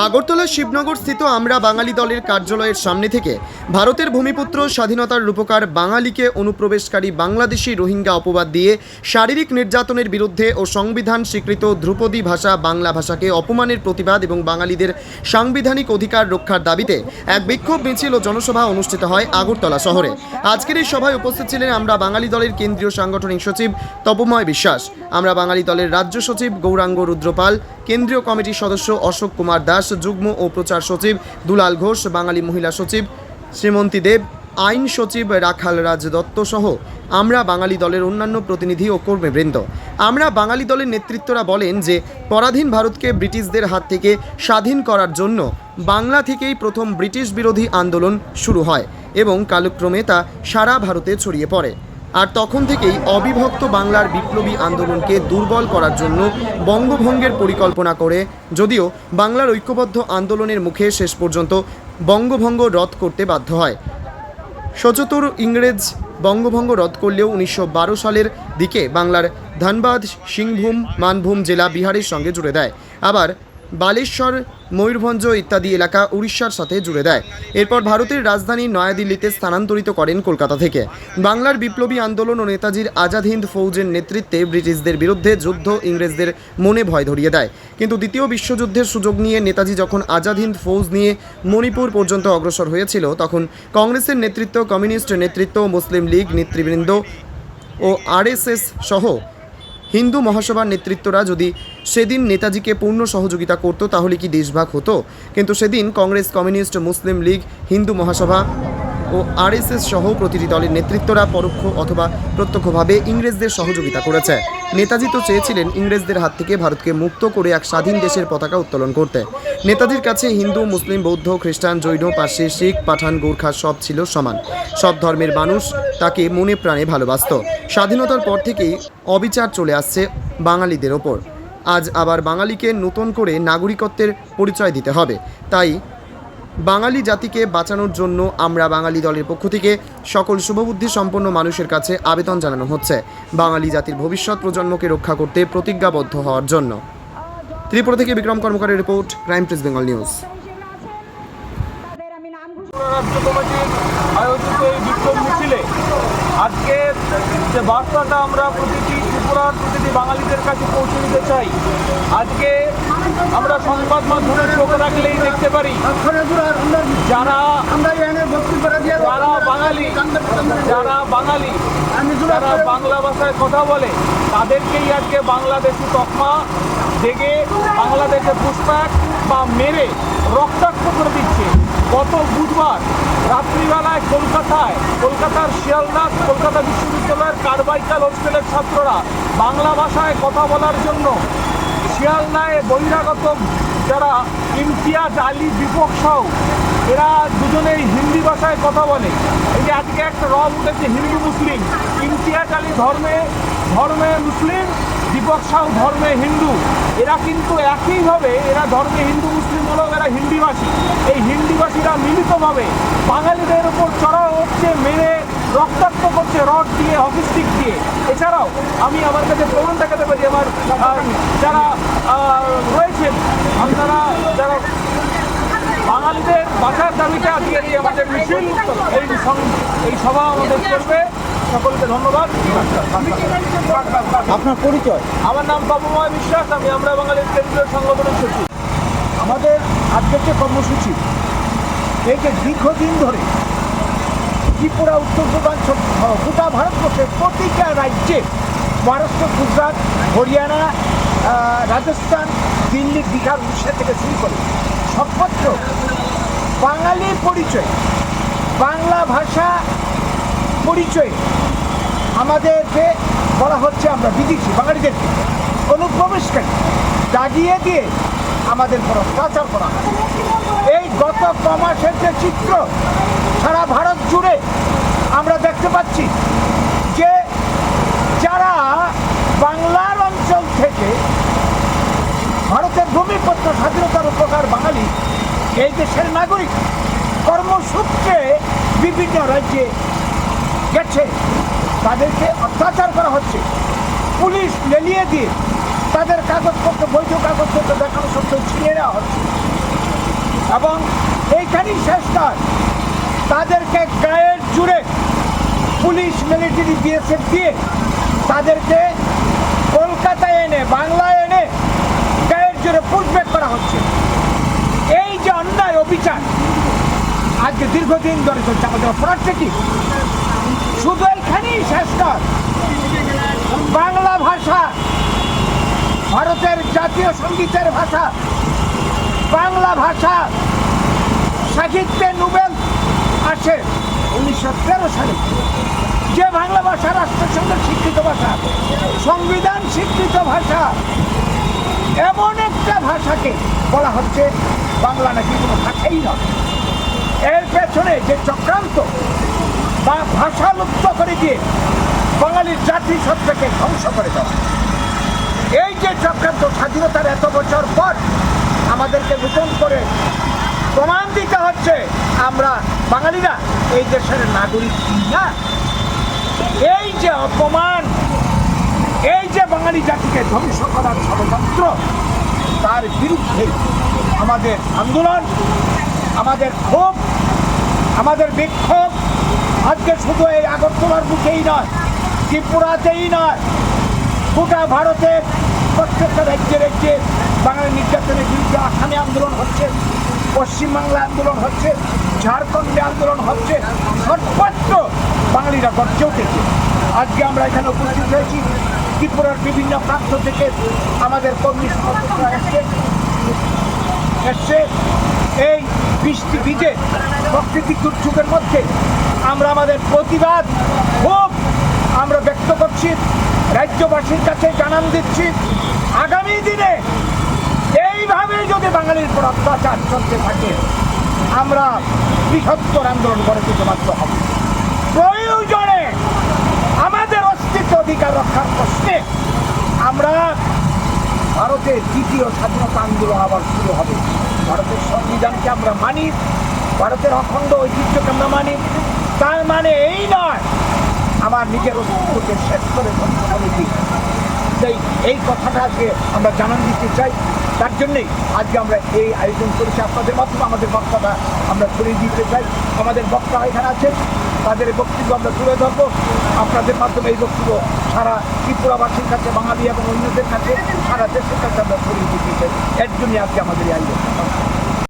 আগরতলা শিবনগর স্থিত আমরা বাঙালি দলের কার্যালয়ের সামনে থেকে ভারতের ভূমিপুত্র স্বাধীনতার রূপকার বাঙালিকে অনুপ্রবেশকারী বাংলাদেশি রোহিঙ্গা অপবাদ দিয়ে শারীরিক নির্যাতনের বিরুদ্ধে ও সংবিধান স্বীকৃত ধ্রুপদী ভাষা বাংলা ভাষাকে অপমানের প্রতিবাদ এবং বাঙালিদের সাংবিধানিক অধিকার রক্ষার দাবিতে এক বিক্ষোভ মিছিল ও জনসভা অনুষ্ঠিত হয় আগরতলা শহরে। আজকের এই সভায় উপস্থিত ছিলেন আমরা বাঙালি দলের কেন্দ্রীয় সাংগঠনিক সচিব তপময় বিশ্বাস, আমরা বাঙালি দলের রাজ্য সচিব গৌরাঙ্গ রুদ্রপাল, কেন্দ্রীয় কমিটির সদস্য অশোক কুমার দাস যুগ্ম ও প্রচার সচিব দুলাল ঘোষ, বাঙালি মহিলা সচিব শ্রীমন্তী দেব, আইন সচিব রাখাল রাজ দত্ত সহ আমরা বাঙালি দলের অন্যান্য প্রতিনিধি ও কর্মীবৃন্দ। আমরা বাঙালি দলের নেতৃত্বরা বলেন যে, পরাধীন ভারতকে ব্রিটিশদের হাত থেকে স্বাধীন করার জন্য বাংলা থেকেই প্রথম ব্রিটিশ বিরোধী আন্দোলন শুরু হয় এবং কালক্রমে তা সারা ভারতে ছড়িয়ে পড়ে। আর তখন থেকেই অবিভক্ত বাংলার বিপ্লবী আন্দোলনকে দুর্বল করার জন্য বঙ্গভঙ্গের পরিকল্পনা করে, যদিও বাংলার ঐক্যবদ্ধ আন্দোলনের মুখে শেষ পর্যন্ত বঙ্গভঙ্গ রদ করতে বাধ্য হয়। সচতুর ইংরেজ বঙ্গভঙ্গ রদ করলেও উনিশশো বারো সালের দিকে বাংলার ধানবাদ, সিংভূম, মানভূম জেলা বিহারের সঙ্গে জুড়ে দেয়। আবার বালেশ্বর, ময়ূরভঞ্জ ইত্যাদি এলাকা উড়িষ্যার সাথে জুড়ে দেয়। এরপর ভারতের রাজধানী নয়াদিল্লিতে স্থানান্তরিত করেন কলকাতা থেকে। বাংলার বিপ্লবী আন্দোলন ও নেতাজির আজাদ হিন্দ ফৌজের নেতৃত্বে ব্রিটিশদের বিরুদ্ধে যুদ্ধ ইংরেজদের মনে ভয় ধরিয়ে দেয়। কিন্তু দ্বিতীয় বিশ্বযুদ্ধের সুযোগ নিয়ে নেতাজি যখন আজাদ হিন্দ ফৌজ নিয়ে মণিপুর পর্যন্ত অগ্রসর হয়েছিল, তখন কংগ্রেসের নেতৃত্ব, কমিউনিস্ট নেতৃত্ব, মুসলিম লীগ নেতৃবৃন্দ ও আরএসএস সহ হিন্দু মহাসভার নেতৃত্বরা যদি সেদিন নেতাজিকে পূর্ণ সহযোগিতা করত, তাহলে কি দেশভাগ হতো? কিন্তু সেদিন কংগ্রেস, কমিউনিস্ট, মুসলিম লীগ, হিন্দু মহাসভা ও আরএসএস সহ প্রতিটি দলের নেতৃত্বরা পরোক্ষ অথবা প্রত্যক্ষভাবে ইংরেজদের সহযোগিতা করেছে। নেতাজি তো চেয়েছিলেন ইংরেজদের হাত থেকে ভারতকে মুক্ত করে এক স্বাধীন দেশের পতাকা উত্তোলন করতে। নেতাজির কাছে হিন্দু, মুসলিম, বৌদ্ধ, খ্রিস্টান, জৈন, পার্সি, শিখ, পাঠান, গোর্খা সব ছিল সমান। সব ধর্মের মানুষ তাকে মনে প্রাণে ভালোবাসত। স্বাধীনতার পর থেকেই অবিচার চলে আসছে বাঙালিদের ওপর। আজ আবার বাঙালিকে নতুন করে নাগরিকত্বের পরিচয় দিতে হবে। তাই বাঙালি জাতিকে বাঁচানোর জন্য আমরা বাঙালি দলের পক্ষ থেকে সকল শুভবুদ্ধি সম্পন্ন মানুষের কাছে আবেদন জানানো হচ্ছে। বাঙালি জাতির ভবিষ্যৎ প্রজন্মকে রক্ষা করতে প্রতিজ্ঞাবদ্ধ হওয়ার জন্য। ত্রিপুরা থেকে Bikram কর্মকারের report, crime press Bengal news. আজকে যে বার্তাটা আমরা প্রতিটি ত্রিপুরার প্রতিটি বাঙালিদের কাছে পৌঁছে দিতে চাই। আজকে আমরা সংবাদ মাধ্যমে চোখ রাখলেই দেখতে পারি, যারা যারা বাঙালি যারা বাঙালি, যারা বাংলা ভাষায় কথা বলে, তাদেরকেই আজকে বাংলাদেশি তকমা দেখে বাংলাদেশে পুষ্পাক বা মেরে রক্তাক্ত করে দিচ্ছে। গত বুধবার রাত্রিবেলায় কলকাতায়, কলকাতার শিয়ালদা কলকাতা বিশ্ববিদ্যালয়ের কারবাইকাল হোস্টেলের ছাত্ররা বাংলা ভাষায় কথা বলার জন্য শিয়ালদায় বহিরাগত যারা ইমতিয়াজ আলী দীপক সাউ এরা দুজনেই হিন্দি ভাষায় কথা বলে। এই যে আজকে একটা রব উঠেছে হিন্দু মুসলিম। ইমতিয়াজ আলী ধর্মে ধর্মে মুসলিম দীপক সাউ ধর্মে হিন্দু। এরা কিন্তু একইভাবে এরা ধর্মে হিন্দু মুসলিম হলেও এরা হিন্দিভাষী। এই হিন্দিভাষীরা মিলিতভাবে বাঙালিদের উপর চড়াও হচ্ছে মেরে রক্তাক্ত করছে রড দিয়ে হকি স্টিক দিয়ে। এছাড়াও আমি আমার কাছে প্রমাণ দেখাতে পারি আমার যারা আহ, রয়েছেন আপনারা যারা বাঙালিদের বাঁচার আজকে এই আমাদের মিছিল এই এই সভা আমাদের করবে। সকলকে ধন্যবাদ। আপনার পরিচয়? আমার নাম বাবুময় বিশ্বাস আমি আমরা বাঙালির কেন্দ্রীয় সংগঠনের সচিব। আমাদের আজকের যে কর্মসূচি এই যে দীর্ঘদিন ধরে ত্রিপুরা উত্তর পূর্বাঞ্চল গোটা ভারতবর্ষের প্রতিটা রাজ্যে মহারাষ্ট্র গুজরাট হরিয়ানা রাজস্থান দিল্লি বিহার উড়িষ্যা থেকে শুরু করে সর্বত্র বাঙালির পরিচয় বাংলা ভাষা পরিচয় আমাদেরকে বলা হচ্ছে আমরা বিদেশি বাঙালিদেরকে অনুপ্রবেশকারী। দাগিয়ে দিয়ে আমাদের উপর অত্যাচার করা হয় এই গত ক মাসের যে চিত্র, সারা ভারত জুড়ে আমরা দেখতে পাচ্ছি যে যারা বাংলার অঞ্চল থেকে ভারতের ভূমিপত্র স্বাধীনতার উপকার বাঙালি, এই দেশের নাগরিক, কর্মসূত্রে বিভিন্ন রাজ্যে গেছে। তাদেরকে অত্যাচার করা হচ্ছে। পুলিশ লেলিয়ে দিয়ে তাদের কাগজপত্র, বৈধ কাগজপত্র দেখানো সত্ত্বেও ছিনিয়ে নেওয়া হচ্ছে। এবং এইখানেই শেষ নয় তাদেরকে গায়ের জুড়ে পুলিশ মিলিটারি বিএসএফ দিয়ে তাদেরকে কলকাতায় এনে, বাংলায় এনে গায়ের জুড়ে পুষব্যাক করা হচ্ছে। এই যে অন্যায় অবিচার, আজকে দীর্ঘদিন ধরে চলছে। আমাদের অপরাধটা কি? শুধু এইখানেই শেষ নয়। বাংলা ভাষা, ভারতের জাতীয় সঙ্গীতের ভাষা, বাংলা ভাষা সাহিত্যে নোবেল আসে উনিশশো তেরো সালে। যে বাংলা ভাষা রাষ্ট্রসংঘের স্বীকৃত ভাষা, সংবিধান স্বীকৃত ভাষা, এমন একটা ভাষাকে বলা হচ্ছে বাংলা নাকি কোনো ভাষাই নয়। এর পেছনে যে চক্রান্ত বা ভাষা লুপ্ত করে দিয়ে বাঙালির জাতি সত্তাকে ধ্বংস করে দেওয়া এই যে চক্রান্ত স্বাধীনতার এত বছর পর আমাদেরকে নতুন করে প্রমাণ দিতে হচ্ছে, আমরা বাঙালিরা এই দেশের নাগরিক না। এই যে অপমান, এই যে বাঙালি জাতিকে ধ্বংস করার ষড়যন্ত্র, তার বিরুদ্ধে আমাদের আন্দোলন, আমাদের ক্ষোভ, আমাদের বিক্ষোভ আজকে শুধু এই আগরতলার বুকেই নয়, ত্রিপুরাতেই নয়, গোটা ভারতের প্রত্যেকটা রাজ্যে রাজ্যে বাঙালি নির্যাতনের বিরুদ্ধে আসামে আন্দোলন হচ্ছে, পশ্চিমবাংলা আন্দোলন হচ্ছে, ঝাড়খণ্ডে আন্দোলন হচ্ছে, সর্বত্র বাঙালিরা গর্জে উঠেছে। আজকে আমরা এখানে উপস্থিত হয়েছি, ত্রিপুরার বিভিন্ন প্রান্ত থেকে আমাদের কর্মী সমর্থকরা এসছে। এসছে এই বৃষ্টি ভিজে প্রকৃতিক দুর্যোগের মধ্যে আমরা আমাদের প্রতিবাদ খুব আমরা ব্যক্ত করছি, রাজ্যবাসীর কাছে জানান দিচ্ছি, আগামী দিনে এইভাবে যদি বাঙালির উপর অত্যাচার চলতে থাকে, আমরা বৃহত্তর আন্দোলন গড়ে তুলতে বাধ্য হব। প্রয়োজনে আমাদের অস্তিত্ব অধিকার রক্ষার প্রশ্নে আমরা ভারতের দ্বিতীয় স্বাধীনতা আন্দোলন আবার শুরু হবে। ভারতের সংবিধানকে আমরা মানি, ভারতের অখণ্ড ঐতিহ্যকে আমরা মানি, তার মানে এই নয়, আমার নিজের অস্তিত্বকে শেষ করে এই কথাটাকে আমরা জানান দিতে চাই। তার জন্যেই আজকে আমরা এই আয়োজন করেছি। আপনাদের মাধ্যমে আমাদের বক্তাটা আমরা ছড়িয়ে দিতে চাই। আমাদের বক্তা এখানে আছেন। তাদের বক্তব্য আমরা তুলে ধরবো। আপনাদের মাধ্যমে এই বক্তব্য সারা ত্রিপুরাবাসীর কাছে, বাঙালি এবং অন্যদের কাছে, সারা দেশের কাছে আমরা ছড়িয়ে দিতে চাই। এর জন্যই আজকে আমাদের এই আয়োজন।